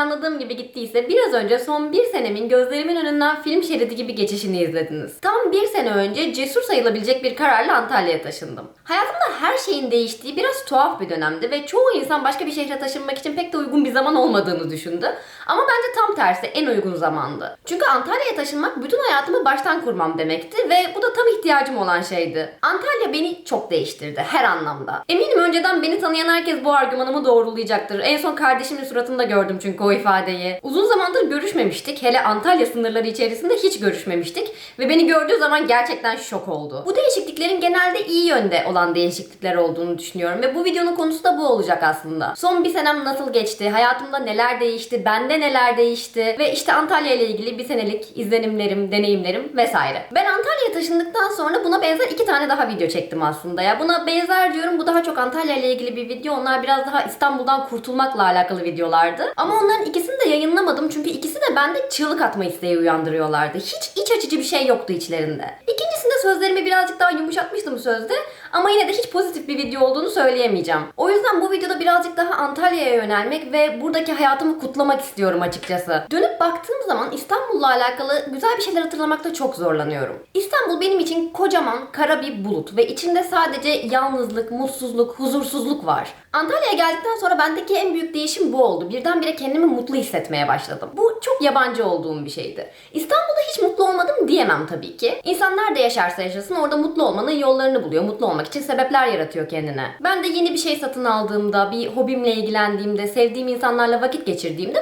planladığım gibi gittiyse biraz önce son bir senemin gözlerimin önünden film şeridi gibi geçişini izlediniz. Tam bir sene önce cesur sayılabilecek bir kararla Antalya'ya taşındım. Hayatımda her şeyin değiştiği biraz tuhaf bir dönemdi ve çoğu insan başka bir şehre taşınmak için pek de uygun bir zaman olmadığını düşündü. Ama bence tam tersi en uygun zamandı. Çünkü Antalya'ya taşınmak bütün hayatımı baştan kurmam demekti ve bu da tam ihtiyacım olan şeydi. Antalya beni çok değiştirdi her anlamda. Eminim önceden beni tanıyan herkes bu argümanımı doğrulayacaktır. En son kardeşimin suratında gördüm çünkü o ifadeyi. Uzun zamandır görüşmemiştik. Hele Antalya sınırları içerisinde hiç görüşmemiştik ve beni gördüğü zaman gerçekten şok oldu. Bu değişikliklerin genelde iyi yönde olan değişiklikler olduğunu düşünüyorum ve bu videonun konusu da bu olacak aslında. Son bir senem nasıl geçti? Hayatımda neler değişti? Bende neler değişti? Ve işte Antalya ile ilgili bir senelik izlenimlerim, deneyimlerim vesaire. Ben Antalya'ya taşındıktan sonra buna benzer iki tane daha video çektim aslında ya. Buna benzer diyorum. Bu daha çok Antalya ile ilgili bir video. Onlar biraz daha İstanbul'dan kurtulmakla alakalı videolardı. Ama onların ikisini de yayınlamadım çünkü ikisi de bende çığlık atma isteği uyandırıyorlardı. Hiç iç açıcı bir şey yoktu içlerinde. İkincisinde sözlerimi birazcık daha yumuşatmıştım sözde ama yine de hiç pozitif bir video olduğunu söyleyemeyeceğim. O yüzden bu videoda birazcık daha Antalya'ya yönelmek ve buradaki hayatımı kutlamak istiyorum açıkçası. Dönüp baktığım zaman İstanbul'la alakalı güzel bir şeyler hatırlamakta çok zorlanıyorum. İstanbul benim için kocaman kara bir bulut ve içinde sadece yalnızlık, mutsuzluk, huzursuzluk var. Antalya'ya geldikten sonra bendeki en büyük değişim bu oldu. Birdenbire kendimi mutlu hissetmeye başladım. Bu çok yabancı olduğum bir şeydi. İstanbul'da hiç mutlu olmadım diyemem tabii ki. İnsan nerede yaşarsa yaşasın orada mutlu olmanın yollarını buluyor. Mutlu olmak için sebepler yaratıyor kendine. Ben de yeni bir şey satın aldığımda, bir hobimle ilgilendiğimde, sevdiğim insanlarla vakit geçirdiğimde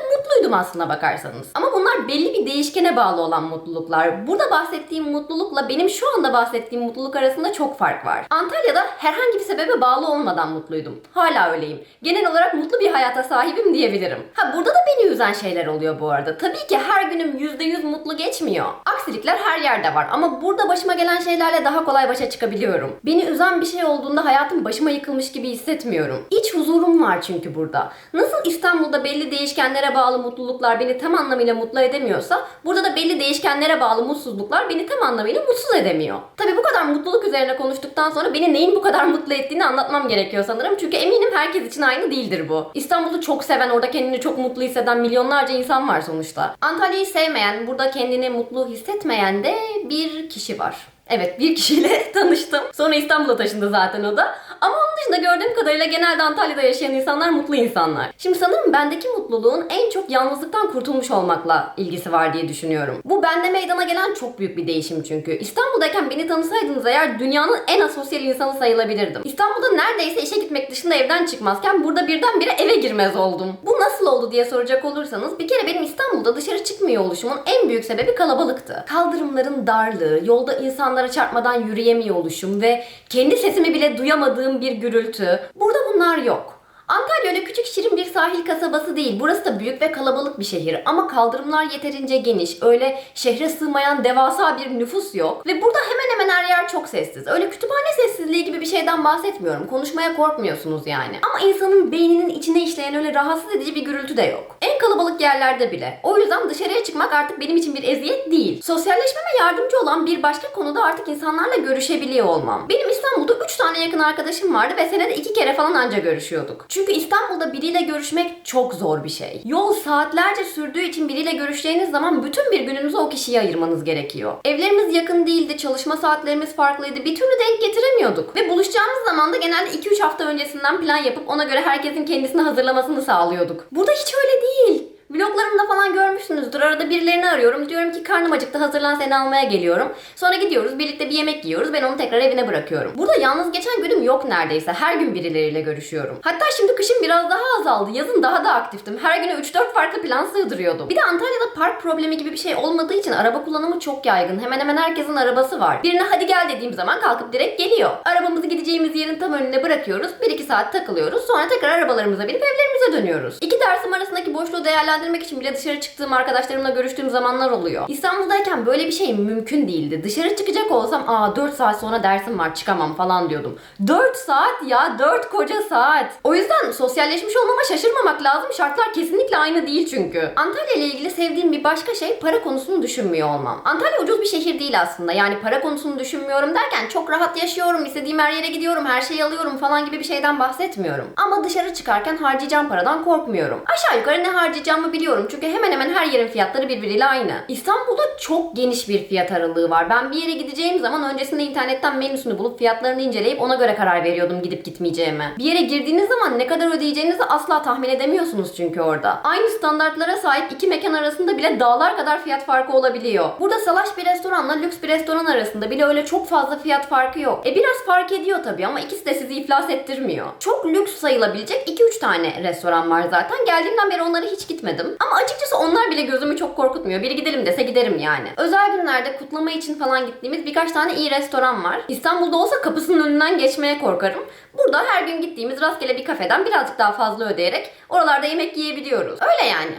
mutluydum aslına bakarsanız. Ama bunlar belli bir değişkene bağlı olan mutluluklar. Burada bahsettiğim mutlulukla benim şu anda bahsettiğim mutluluk arasında çok fark var. Antalya'da herhangi bir sebebe bağlı olmadan mutluydum. Hala öyleyim. Genel olarak mutlu bir hayata sahibim diyebilirim. Ha burada da beni üzen şeyler oluyor bu arada. Tabii ki her günüm %100 mutlu geçmiyor. Aksilikler her yerde var ama burada başıma gelen şeylerle daha kolay başa çıkabiliyorum. Beni üzen bir şey olduğunda hayatım başıma yıkılmış gibi hissetmiyorum. İç huzurum var çünkü burada. Nasıl İstanbul'da belli değişkenlere bağlı mutluluklar beni tam anlamıyla mutlu edemiyorsa burada da belli değişkenlere bağlı mutsuzluklar beni tam anlamıyla mutsuz edemiyor. Tabii bu kadar mutluluk üzerine konuştuktan sonra beni neyin bu kadar mutlu ettiğini anlatmam gerekiyor sanırım. Çünkü eminim herkes için aynı değildir bu. İstanbul'u çok seven, orada kendini çok mutlu hisseden milyonlarca insan var sonuçta. Antalya'yı sevmeyen, burada kendini mutlu hissetmeyen de bir kişi var. Evet bir kişiyle tanıştım. Sonra İstanbul'a taşındı zaten o da. Ama onun dışında gördüğüm kadarıyla genelde Antalya'da yaşayan insanlar mutlu insanlar. Şimdi sanırım bendeki mutluluğun en çok yalnızlıktan kurtulmuş olmakla ilgisi var diye düşünüyorum. Bu bende meydana gelen çok büyük bir değişim çünkü. İstanbul'dayken beni tanısaydınız eğer dünyanın en asosyal insanı sayılabilirdim. İstanbul'da neredeyse işe gitmek dışında evden çıkmazken burada birdenbire eve girmez oldum. Bu nasıl oldu diye soracak olursanız bir kere benim İstanbul'da dışarı çıkmıyor oluşumun en büyük sebebi kalabalıktı. Kaldırımların darlığı, yolda insanlara çarpmadan yürüyemiyor oluşum ve kendi sesimi bile duyamadığım bir gürültü. Burada bunlar yok. Antalya öyle küçük şirin bir sahil kasabası değil. Burası da büyük ve kalabalık bir şehir. Ama kaldırımlar yeterince geniş. Öyle şehre sığmayan devasa bir nüfus yok. Ve burada hemen hemen her yer çok sessiz. Öyle kütüphane sessizliği gibi bir şeyden bahsetmiyorum. Konuşmaya korkmuyorsunuz yani. Ama insanın beyninin içine işleyen öyle rahatsız edici bir gürültü de yok. Kalabalık yerlerde bile. O yüzden dışarıya çıkmak artık benim için bir eziyet değil. Sosyalleşmeme yardımcı olan bir başka konuda artık insanlarla görüşebiliyor olmam. Benim İstanbul'da 3 tane yakın arkadaşım vardı ve senede 2 kere falan anca görüşüyorduk. Çünkü İstanbul'da biriyle görüşmek çok zor bir şey. Yol saatlerce sürdüğü için biriyle görüşeceğiniz zaman bütün bir gününüzü o kişiye ayırmanız gerekiyor. Evlerimiz yakın değildi, çalışma saatlerimiz farklıydı. Bir türlü denk getiremiyorduk. Ve buluşacağımız zaman da genelde 2-3 hafta öncesinden plan yapıp ona göre herkesin kendisini hazırlamasını sağlıyorduk. Burada hiç öyle değil. Vloglarımda falan görmüşsünüzdür. Arada birilerini arıyorum. Diyorum ki karnım acıktı hazırlan seni almaya geliyorum. Sonra gidiyoruz birlikte bir yemek yiyoruz. Ben onu tekrar evine bırakıyorum. Burada yalnız geçen günüm yok neredeyse. Her gün birileriyle görüşüyorum. Hatta şimdi kışın biraz daha azaldı. Yazın daha da aktiftim. Her güne 3-4 farklı plan sığdırıyordum. Bir de Antalya'da park problemi gibi bir şey olmadığı için araba kullanımı çok yaygın. Hemen hemen herkesin arabası var. Birine hadi gel dediğim zaman kalkıp direkt geliyor. Arabamızı gideceğimiz yerin tam önüne bırakıyoruz. 1-2 saat takılıyoruz. Sonra tekrar arabalarımıza binip evlerimize dönüyoruz. İki dersim arasındaki boşluğu değerlendirmek için bile dışarı çıktığım arkadaşlarımla görüştüğüm zamanlar oluyor. İstanbul'dayken böyle bir şey mümkün değildi. Dışarı çıkacak olsam aa 4 saat sonra dersim var çıkamam falan diyordum. 4 saat ya 4 koca saat. O yüzden sosyalleşmiş olmama şaşırmamak lazım. Şartlar kesinlikle aynı değil çünkü. Antalya ile ilgili sevdiğim bir başka şey para konusunu düşünmüyor olmam. Antalya ucuz bir şehir değil aslında. Yani para konusunu düşünmüyorum derken çok rahat yaşıyorum, istediğim her yere gidiyorum, her şeyi alıyorum falan gibi bir şeyden bahsetmiyorum. Ama dışarı çıkarken harcayacağım paradan korkmuyorum. Aşağı yukarı ne harcayacağımı biliyorum çünkü hemen hemen her yerin fiyatları birbiriyle aynı. İstanbul'da çok geniş bir fiyat aralığı var. Ben bir yere gideceğim zaman öncesinde internetten menüsünü bulup fiyatlarını inceleyip ona göre karar veriyordum gidip gitmeyeceğime. Bir yere girdiğiniz zaman ne kadar ödeyeceğinizi asla tahmin edemiyorsunuz çünkü orada. Aynı standartlara sahip iki mekan arasında bile dağlar kadar fiyat farkı olabiliyor. Burada salaş bir restoranla lüks bir restoran arasında bile öyle çok fazla fiyat farkı yok. E biraz fark ediyor tabii ama ikisi de sizi iflas ettirmiyor. Çok lüks sayılabilecek 2-3 tane restoran var zaten. Geldiğimden beri onlara hiç gitmedim. Ama açıkçası onlar bile gözümü çok korkutmuyor. Biri gidelim dese giderim yani. Özel günlerde kutlama için falan gittiğimiz birkaç tane iyi restoran var. İstanbul'da olsa kapısının önünden geçmeye korkarım. Burada her gün gittiğimiz rastgele bir kafeden birazcık daha fazla ödeyerek oralarda yemek yiyebiliyoruz. Öyle yani.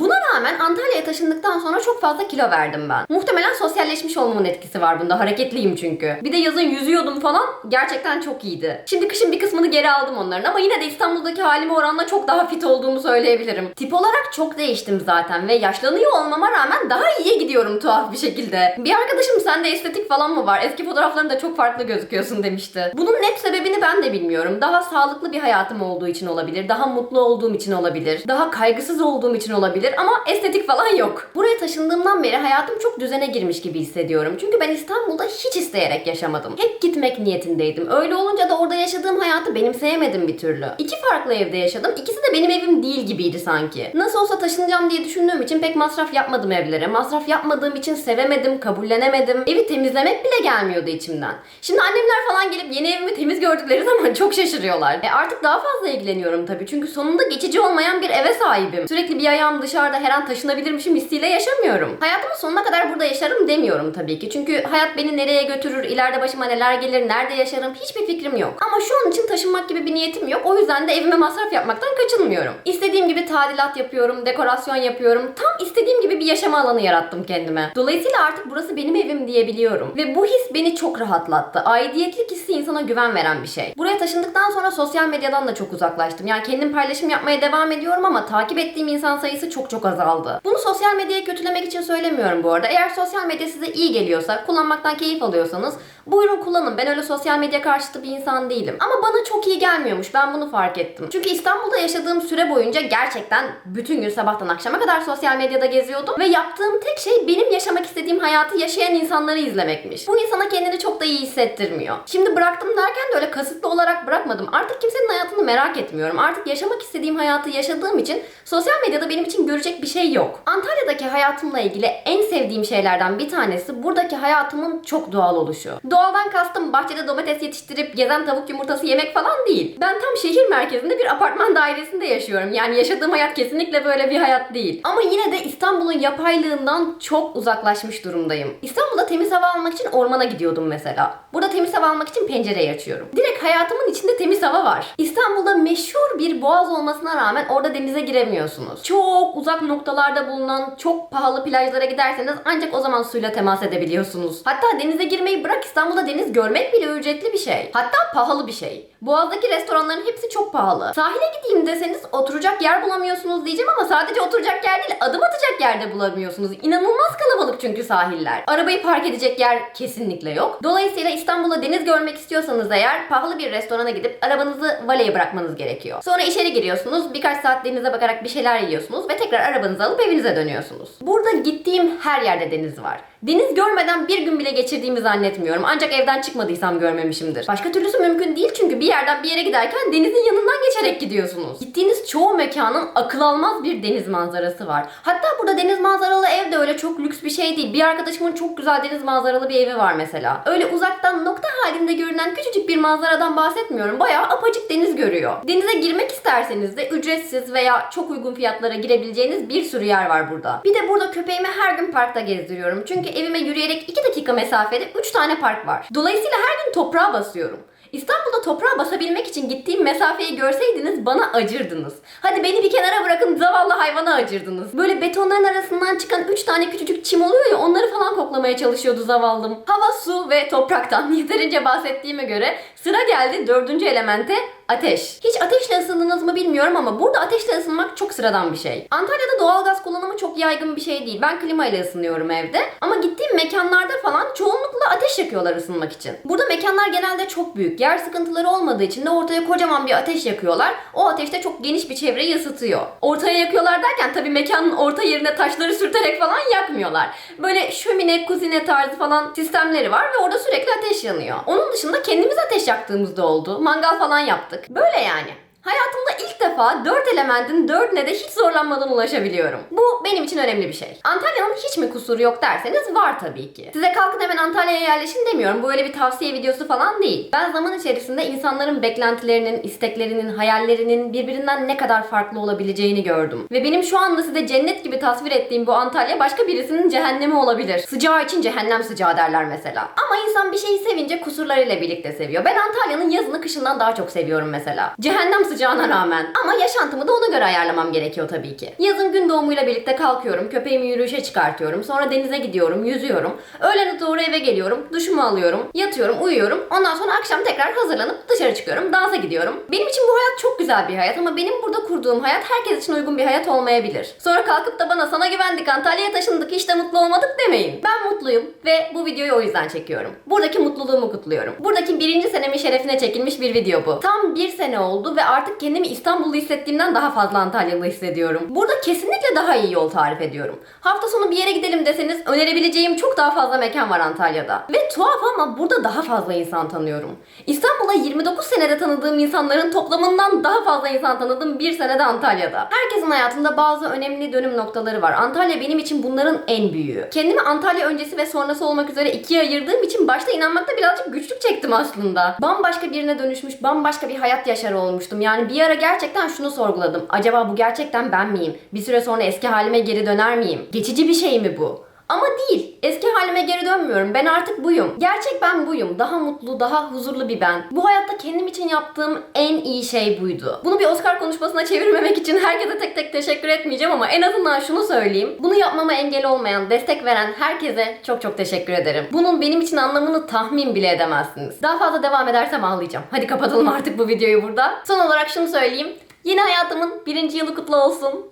Buna rağmen Antalya'ya taşındıktan sonra çok fazla kilo verdim ben. Muhtemelen sosyalleşmiş olmamın etkisi var bunda. Hareketliyim çünkü. Bir de yazın yüzüyordum falan. Gerçekten çok iyiydi. Şimdi kışın bir kısmını geri aldım onların ama yine de İstanbul'daki halime oranla çok daha fit olduğumu söyleyebilirim. Tip olarak çok değiştim zaten ve yaşlanıyor olmama rağmen daha iyiye gidiyorum tuhaf bir şekilde. Bir arkadaşım sende estetik falan mı var? Eski fotoğraflarında çok farklı gözüküyorsun demişti. Bunun net sebebini ben de bilmiyorum. Daha sağlıklı bir hayatım olduğu için olabilir. Daha mutlu olduğum için olabilir. Daha kaygısız olduğum için olabilir ama estetik falan yok. Buraya taşındığımdan beri hayatım çok düzene girmiş gibi hissediyorum. Çünkü ben İstanbul'da hiç isteyerek yaşamadım. Hep gitmek niyetindeydim. Öyle olunca da orada yaşadığım hayatı benimseyemedim bir türlü. İki farklı evde yaşadım. İkisi de benim evim değil gibiydi sanki. Nasıl olsa taşınacağım diye düşündüğüm için pek masraf yapmadım evlere. Masraf yapmadığım için sevemedim, kabullenemedim. Evi temizlemek bile gelmiyordu içimden. Şimdi annemler falan gelip yeni evimi temiz gördükleri zaman çok şaşırıyorlar. E artık daha fazla ilgileniyorum tabii. Çünkü sonunda geçici olmayan bir eve sahibim. Sürekli bir ayağım dışarıda her an taşınabilirmişim hissiyle yaşamıyorum. Hayatımın sonuna kadar burada yaşarım demiyorum tabii ki. Çünkü hayat beni nereye götürür, ileride başıma neler gelir, nerede yaşarım hiçbir fikrim yok. Ama şu an için taşınmak gibi bir niyetim yok. O yüzden de evime masraf yapmaktan kaçınmıyorum. İstediğim gibi tadilat yapıyorum, dekorasyon yapıyorum. Tam istediğim gibi bir yaşama alanı yarattım kendime. Dolayısıyla artık burası benim evim diyebiliyorum. Ve bu his beni çok rahatlattı. Aidiyetlik hissi insana güven veren bir şey. Buraya taşındıktan sonra sosyal medyadan da çok uzaklaştım. Yani kendim paylaşım yapmaya devam ediyorum ama takip ettiğim insan sayısı çok çok azaldı. Bunu sosyal medyayı kötülemek için söylemiyorum bu arada. Eğer sosyal medya size iyi geliyorsa, kullanmaktan keyif alıyorsanız buyurun kullanın. Ben öyle sosyal medya karşıtı bir insan değilim. Ama bana çok iyi gelmiyormuş. Ben bunu fark ettim. Çünkü İstanbul'da yaşadığım süre boyunca gerçekten bütün gün sabahtan akşama kadar sosyal medyada geziyordum ve yaptığım tek şey benim yaşamak istediğim hayatı yaşayan insanları izlemekmiş. Bu insana kendini çok da iyi hissettirmiyor. Şimdi bıraktım derken de öyle kasıtlı olarak bırakmadım. Artık kimsenin hayatını merak etmiyorum. Artık yaşamak istediğim hayatı yaşadığım için sosyal medyada benim için görecek bir şey yok. Antalya'daki hayatımla ilgili en sevdiğim şeylerden bir tanesi buradaki hayatımın çok doğal oluşu. Doğaldan kastım bahçede domates yetiştirip gezen tavuk yumurtası yemek falan değil. Ben tam şehir merkezinde bir apartman dairesinde yaşıyorum. Yani yaşadığım hayat kesinlikle böyle bir hayat değil. Ama yine de İstanbul'un yapaylığından çok uzaklaşmış durumdayım. İstanbul'da temiz hava almak için ormana gidiyordum mesela. Burada temiz hava almak için pencereyi açıyorum. Direkt hayatımın içinde temiz hava var. İstanbul'da meşhur bir boğaz olmasına rağmen orada denize giremiyorsunuz. Çok uzak noktalarda bulunan çok pahalı plajlara giderseniz ancak o zaman suyla temas edebiliyorsunuz. Hatta denize girmeyi bırak İstanbul'da deniz görmek bile ücretli bir şey. Hatta pahalı bir şey. Boğaz'daki restoranların hepsi çok pahalı. Sahile gideyim deseniz oturacak yer bulamıyorsunuz diyeceğim ama sadece oturacak yer değil adım atacak yerde bulamıyorsunuz. İnanılmaz kalabalık çünkü sahiller. Arabayı park edecek yer kesinlikle yok. Dolayısıyla İstanbul'da deniz görmek istiyorsanız eğer pahalı bir restorana gidip arabanızı valeye bırakmanız gerekiyor. Sonra içeri giriyorsunuz, birkaç saat denize bakarak bir şeyler yiyorsunuz ve tekrar arabanızı alıp evinize dönüyorsunuz. Burada gittiğim her yerde deniz var. Deniz görmeden bir gün bile geçirdiğimi zannetmiyorum. Ancak evden çıkmadıysam görmemişimdir. Başka türlüsü mümkün değil çünkü bir yerden bir yere giderken denizin yanından geçerek gidiyorsunuz. Gittiğiniz çoğu mekanın akıl almaz bir deniz manzarası var. Hatta burada deniz manzaralı ev de öyle çok lüks bir şey değil. Bir arkadaşımın çok güzel deniz manzaralı bir evi var mesela. Öyle uzaktan nokta halinde görünen küçücük bir manzaradan bahsetmiyorum. Bayağı apacık deniz görüyor. Denize girmek isterseniz de ücretsiz veya çok uygun fiyatlara girebileceğiniz bir sürü yer var burada. Bir de burada köpeğimi her gün parkta gezdiriyorum. Çünkü evime yürüyerek 2 dakika mesafede 3 tane park var. Dolayısıyla her gün toprağa basıyorum. İstanbul'da toprağa basabilmek için gittiğim mesafeyi görseydiniz bana acırdınız. Hadi beni bir kenara bırakın zavallı hayvana acırdınız. Böyle betonların arasından çıkan 3 tane küçücük çim oluyor ya onları falan koklamaya çalışıyordu zavallım. Hava, su ve topraktan yeterince bahsettiğime göre Sıra geldi dördüncü elemente ateş. Hiç ateşle ısındınız mı bilmiyorum ama burada ateşle ısınmak çok sıradan bir şey. Antalya'da doğalgaz kullanımı çok yaygın bir şey değil. Ben klimayla ısınıyorum evde. Ama gittiğim mekanlarda falan çoğunlukla ateş yakıyorlar ısınmak için. Burada mekanlar genelde çok büyük. Yer sıkıntıları olmadığı için de ortaya kocaman bir ateş yakıyorlar. O ateşte çok geniş bir çevreyi ısıtıyor. Ortaya yakıyorlar derken tabii mekanın orta yerine taşları sürterek falan yakmıyorlar. Böyle şömine, kuzine tarzı falan sistemleri var ve orada sürekli ateş yanıyor. Onun dışında kendimiz ateş yaktığımızda oldu. Mangal falan yaptık. Böyle yani. Hayatımda ilk defa dört elementin dördüne de hiç zorlanmadan ulaşabiliyorum. Bu benim için önemli bir şey. Antalya'nın hiç mi kusuru yok derseniz var tabii ki. Size kalkın hemen Antalya'ya yerleşin demiyorum. Bu öyle bir tavsiye videosu falan değil. Ben zaman içerisinde insanların beklentilerinin, isteklerinin, hayallerinin birbirinden ne kadar farklı olabileceğini gördüm. Ve benim şu anda size cennet gibi tasvir ettiğim bu Antalya başka birisinin cehennemi olabilir. Sıcağı için cehennem sıcağı derler mesela. Ama insan bir şeyi sevince kusurlarıyla birlikte seviyor. Ben Antalya'nın yazını kışından daha çok seviyorum mesela. Cehennem sıcağına rağmen. Ama yaşantımı da ona göre ayarlamam gerekiyor tabii ki. Yazın gün doğumuyla birlikte kalkıyorum. Köpeğimi yürüyüşe çıkartıyorum. Sonra denize gidiyorum, yüzüyorum. Öğlene doğru eve geliyorum. Duşumu alıyorum. Yatıyorum, uyuyorum. Ondan sonra akşam tekrar hazırlanıp dışarı çıkıyorum. Dansa gidiyorum. Benim için bu hayat çok güzel bir hayat ama benim burada kurduğum hayat herkes için uygun bir hayat olmayabilir. Sonra kalkıp da bana sana güvendik Antalya'ya taşındık işte mutlu olmadık demeyin. Ben mutluyum ve bu videoyu o yüzden çekiyorum. Buradaki mutluluğumu kutluyorum. Buradaki birinci senemin şerefine çekilmiş bir video bu. Tam bir sene oldu ve artık kendimi İstanbullu hissettiğimden daha fazla Antalyalı hissediyorum. Burada kesinlikle daha iyi yol tarif ediyorum. Hafta sonu bir yere gidelim deseniz önerebileceğim çok daha fazla mekan var Antalya'da. Ve tuhaf ama burada daha fazla insan tanıyorum. İstanbul'da 29 senede tanıdığım insanların toplamından daha fazla insan tanıdım bir senede Antalya'da. Herkesin hayatında bazı önemli dönüm noktaları var. Antalya benim için bunların en büyüğü. Kendimi Antalya öncesi ve sonrası olmak üzere ikiye ayırdığım için başta inanmakta birazcık güçlük çektim aslında. Bambaşka birine dönüşmüş, bambaşka bir hayat yaşar olmuştum. Yani bir ara gerçekten şunu sorguladım. Acaba bu gerçekten ben miyim? Bir süre sonra eski halime geri döner miyim? Geçici bir şey mi bu? Ama değil. Eski halime geri dönmüyorum. Ben artık buyum. Gerçek ben buyum. Daha mutlu, daha huzurlu bir ben. Bu hayatta kendim için yaptığım en iyi şey buydu. Bunu bir Oscar konuşmasına çevirmemek için herkese tek tek teşekkür etmeyeceğim ama en azından şunu söyleyeyim. Bunu yapmama engel olmayan, destek veren herkese çok çok teşekkür ederim. Bunun benim için anlamını tahmin bile edemezsiniz. Daha fazla devam edersem ağlayacağım. Hadi kapatalım artık bu videoyu burada. Son olarak şunu söyleyeyim. Yeni hayatımın birinci yılı kutlu olsun.